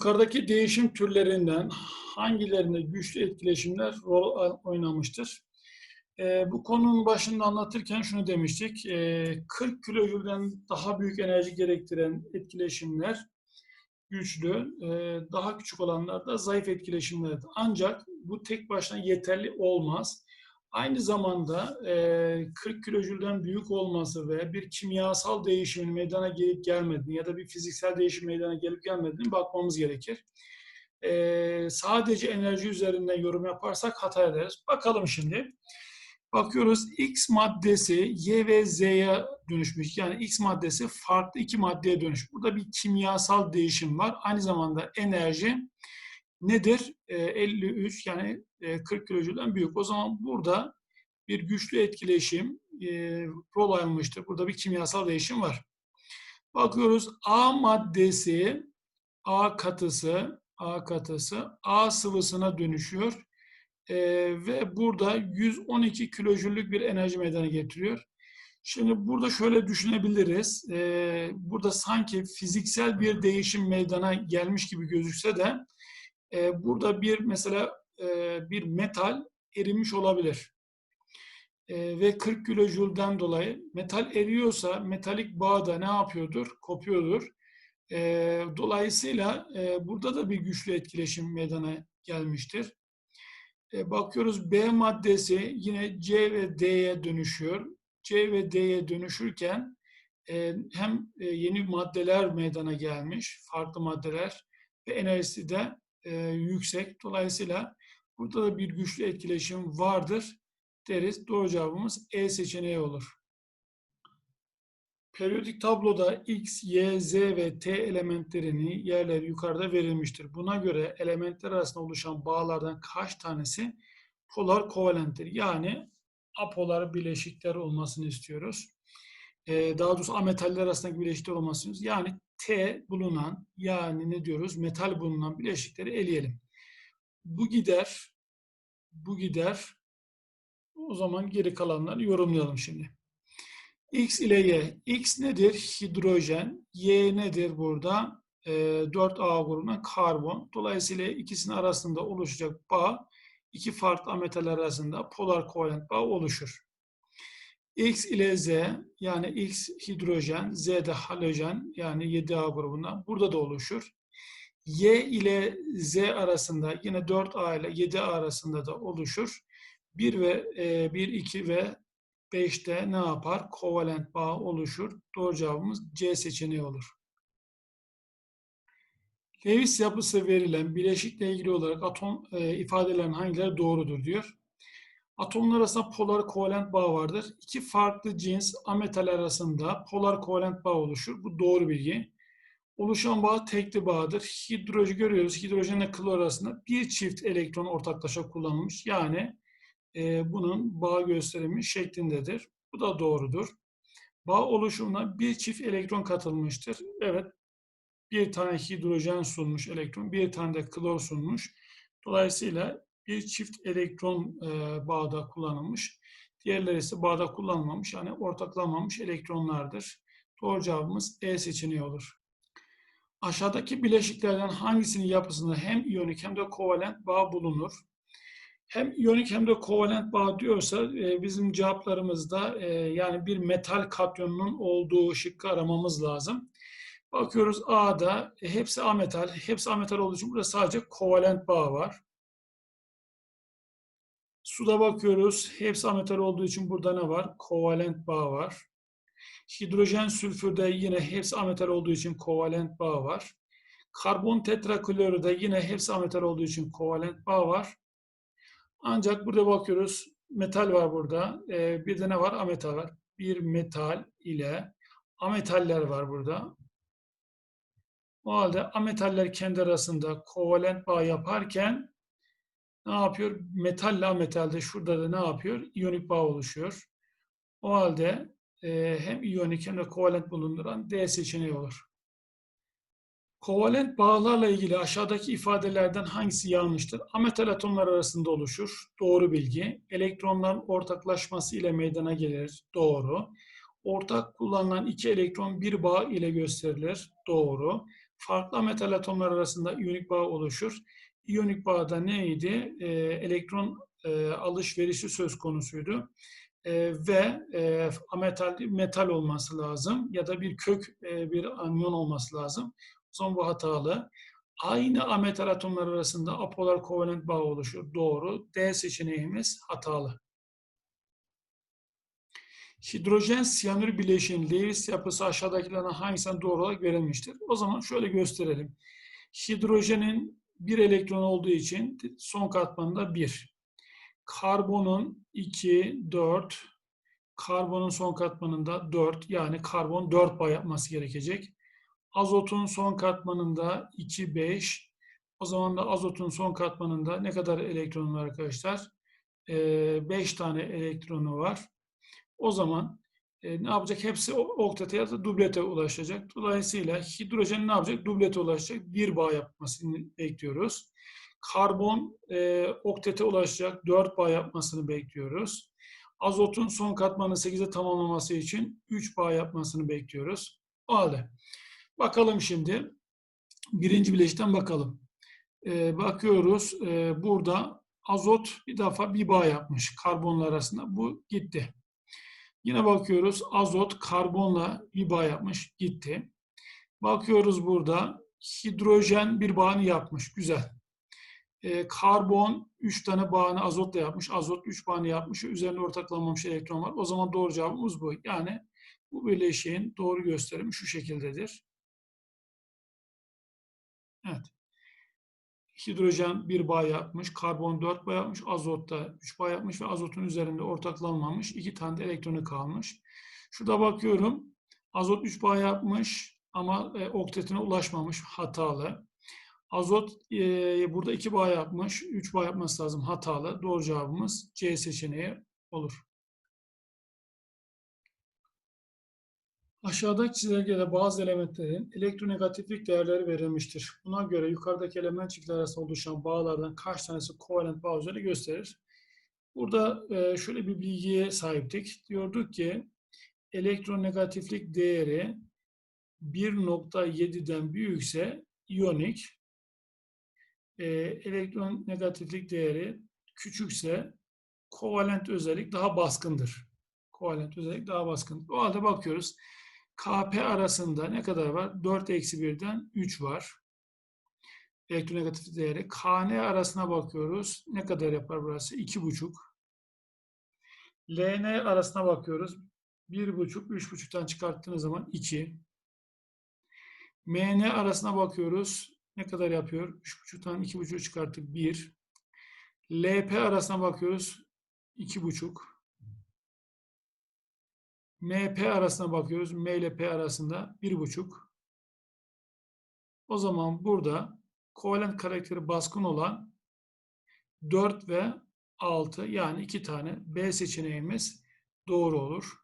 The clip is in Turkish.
Yukarıdaki değişim türlerinden hangilerinde güçlü etkileşimler rol oynamıştır? Ee, bu konunun başında anlatırken şunu demiştik. Ee, 40 kilojülden daha büyük enerji gerektiren etkileşimler güçlü, ee, daha küçük olanlar da zayıf etkileşimlerdir. Ancak bu tek başına yeterli olmaz. Aynı zamanda 40 kilojülden büyük olması ve bir kimyasal değişimin meydana gelip gelmediğini ya da bir fiziksel değişim meydana gelip gelmediğini bakmamız gerekir. Sadece enerji üzerinden yorum yaparsak hata ederiz. Bakalım şimdi. Bakıyoruz X maddesi Y ve Z'ye dönüşmüş. Yani X maddesi farklı iki maddeye dönüş. Burada bir kimyasal değişim var. Aynı zamanda enerji nedir? 53 ee, yani 40 e, kilojülden büyük. O zaman burada bir güçlü etkileşim e, rol almıştır. Burada bir kimyasal değişim var. Bakıyoruz A maddesi, A katısı, A katısı A sıvısına dönüşüyor. E, ve burada 112 kilojüllük bir enerji meydana getiriyor. Şimdi burada şöyle düşünebiliriz. burada sanki fiziksel bir değişim meydana gelmiş gibi gözükse de e, burada bir mesela e, bir metal erimiş olabilir. E, ve 40 kilojülden dolayı metal eriyorsa metalik bağda ne yapıyordur? Kopuyordur. E, dolayısıyla e, burada da bir güçlü etkileşim meydana gelmiştir. E, bakıyoruz B maddesi yine C ve D'ye dönüşüyor. C ve D'ye dönüşürken e, hem e, yeni maddeler meydana gelmiş, farklı maddeler ve enerjisi de e, yüksek. Dolayısıyla burada da bir güçlü etkileşim vardır deriz. Doğru cevabımız E seçeneği olur. Periyodik tabloda X, Y, Z ve T elementlerini yerleri yukarıda verilmiştir. Buna göre elementler arasında oluşan bağlardan kaç tanesi polar kovalenttir? Yani apolar bileşikler olmasını istiyoruz. Ee, daha doğrusu ametaller arasındaki bileşikler olmasını istiyoruz. Yani T bulunan yani ne diyoruz metal bulunan bileşikleri eleyelim. Bu gider, bu gider. O zaman geri kalanları yorumlayalım şimdi. X ile Y. X nedir? Hidrojen. Y nedir burada? E, 4A grubundan karbon. Dolayısıyla ikisinin arasında oluşacak bağ iki farklı ametaller arasında polar kovalent bağ oluşur. X ile Z yani X hidrojen, Z de halojen yani 7A grubundan burada da oluşur. Y ile Z arasında yine 4A ile 7A arasında da oluşur. 1 ve e, 1, 2 ve 5'te ne yapar? Kovalent bağ oluşur. Doğru cevabımız C seçeneği olur. Lewis yapısı verilen bileşikle ilgili olarak atom e, ifadelerin hangileri doğrudur diyor. Atomlar arasında polar kovalent bağ vardır. İki farklı cins ametal arasında polar kovalent bağ oluşur. Bu doğru bilgi. Oluşan bağ tekli bağdır. Hidrojen görüyoruz. Hidrojenle klor arasında bir çift elektron ortaklaşa kullanılmış. Yani e, bunun bağ gösterimi şeklindedir. Bu da doğrudur. Bağ oluşumuna bir çift elektron katılmıştır. Evet, bir tane hidrojen sunmuş elektron, bir tane de klor sunmuş. Dolayısıyla bir çift elektron e, bağda kullanılmış. Diğerleri ise bağda kullanılmamış yani ortaklanmamış elektronlardır. Doğru cevabımız E seçeneği olur. Aşağıdaki bileşiklerden hangisinin yapısında hem iyonik hem de kovalent bağ bulunur? Hem iyonik hem de kovalent bağ diyorsa e, bizim cevaplarımızda e, yani bir metal katyonunun olduğu şıkkı aramamız lazım. Bakıyoruz A'da e, hepsi ametal. Hepsi ametal olduğu için burada sadece kovalent bağ var. Suda bakıyoruz. Hepsi ametal olduğu için burada ne var? Kovalent bağ var. Hidrojen sülfürde yine hepsi ametal olduğu için kovalent bağ var. Karbon tetrakloride yine hepsi ametal olduğu için kovalent bağ var. Ancak burada bakıyoruz metal var burada. Ee, bir de ne var? Ametal var. Bir metal ile ametaller var burada. O halde ametaller kendi arasında kovalent bağ yaparken ne yapıyor? Metalle ametalde şurada da ne yapıyor? İyonik bağ oluşuyor. O halde e, hem iyonik hem de kovalent bulunduran D seçeneği olur. Kovalent bağlarla ilgili aşağıdaki ifadelerden hangisi yanlıştır? Ametal atomlar arasında oluşur. Doğru bilgi. Elektronların ortaklaşması ile meydana gelir. Doğru. Ortak kullanılan iki elektron bir bağ ile gösterilir. Doğru. farklı metal atomlar arasında iyonik bağ oluşur. İyonik bağda neydi? E, elektron e, alışverişi söz konusuydu. E, ve e, ametal metal olması lazım ya da bir kök e, bir anyon olması lazım. O bu hatalı. Aynı ametal atomlar arasında apolar kovalent bağ oluşur. Doğru. D seçeneğimiz hatalı. Hidrojen siyanür bileşiğinin Lewis yapısı aşağıdakilerden hangisinden doğru olarak verilmiştir? O zaman şöyle gösterelim. Hidrojenin bir elektron olduğu için son katmanında 1. Karbonun 2, 4. Karbonun son katmanında 4. Yani karbon 4 bağ yapması gerekecek. Azotun son katmanında 2, 5. O zaman da azotun son katmanında ne kadar elektronu var arkadaşlar? 5 tane elektronu var. O zaman e, ne yapacak? Hepsi oktete ya da dublete ulaşacak. Dolayısıyla hidrojen ne yapacak? Dublete ulaşacak. Bir bağ yapmasını bekliyoruz. Karbon e, oktete ulaşacak. Dört bağ yapmasını bekliyoruz. Azotun son katmanı 8'e tamamlaması için 3 bağ yapmasını bekliyoruz. O halde bakalım şimdi. Birinci bileşikten bakalım. E, bakıyoruz. E, burada azot bir defa bir bağ yapmış karbonlar arasında. Bu gitti. Yine bakıyoruz azot karbonla bir bağ yapmış gitti. Bakıyoruz burada hidrojen bir bağını yapmış. Güzel. Ee, karbon 3 tane bağını azotla yapmış. Azot 3 bağını yapmış. Üzerinde ortaklanmamış elektron var. O zaman doğru cevabımız bu. Yani bu bileşiğin doğru gösterimi şu şekildedir. Evet hidrojen bir bağ yapmış, karbon dört bağ yapmış, azot da üç bağ yapmış ve azotun üzerinde ortaklanmamış. iki tane de elektronu kalmış. Şurada bakıyorum. Azot üç bağ yapmış ama e, oktetine ulaşmamış. Hatalı. Azot e, burada iki bağ yapmış. Üç bağ yapması lazım. Hatalı. Doğru cevabımız C seçeneği olur. Aşağıdaki çizelgede bazı elementlerin elektronegatiflik değerleri verilmiştir. Buna göre yukarıdaki element çiftler arasında oluşan bağlardan kaç tanesi kovalent bağ üzeri gösterir? Burada e, şöyle bir bilgiye sahiptik. Diyorduk ki elektronegatiflik değeri 1.7'den büyükse iyonik, e, elektron negatiflik değeri küçükse kovalent özellik daha baskındır. Kovalent özellik daha baskın. O halde bakıyoruz. KP arasında ne kadar var? 4 eksi 1'den 3 var. Elektronegatif değeri. KN arasına bakıyoruz. Ne kadar yapar burası? 2,5. LN arasına bakıyoruz. 1,5, 3,5'tan çıkarttığınız zaman 2. MN arasına bakıyoruz. Ne kadar yapıyor? 3,5'tan 2,5 çıkarttık 1. LP arasına bakıyoruz. 2,5. MP arasına bakıyoruz. M ile P arasında bir buçuk. O zaman burada kovalent karakteri baskın olan 4 ve 6 yani iki tane B seçeneğimiz doğru olur.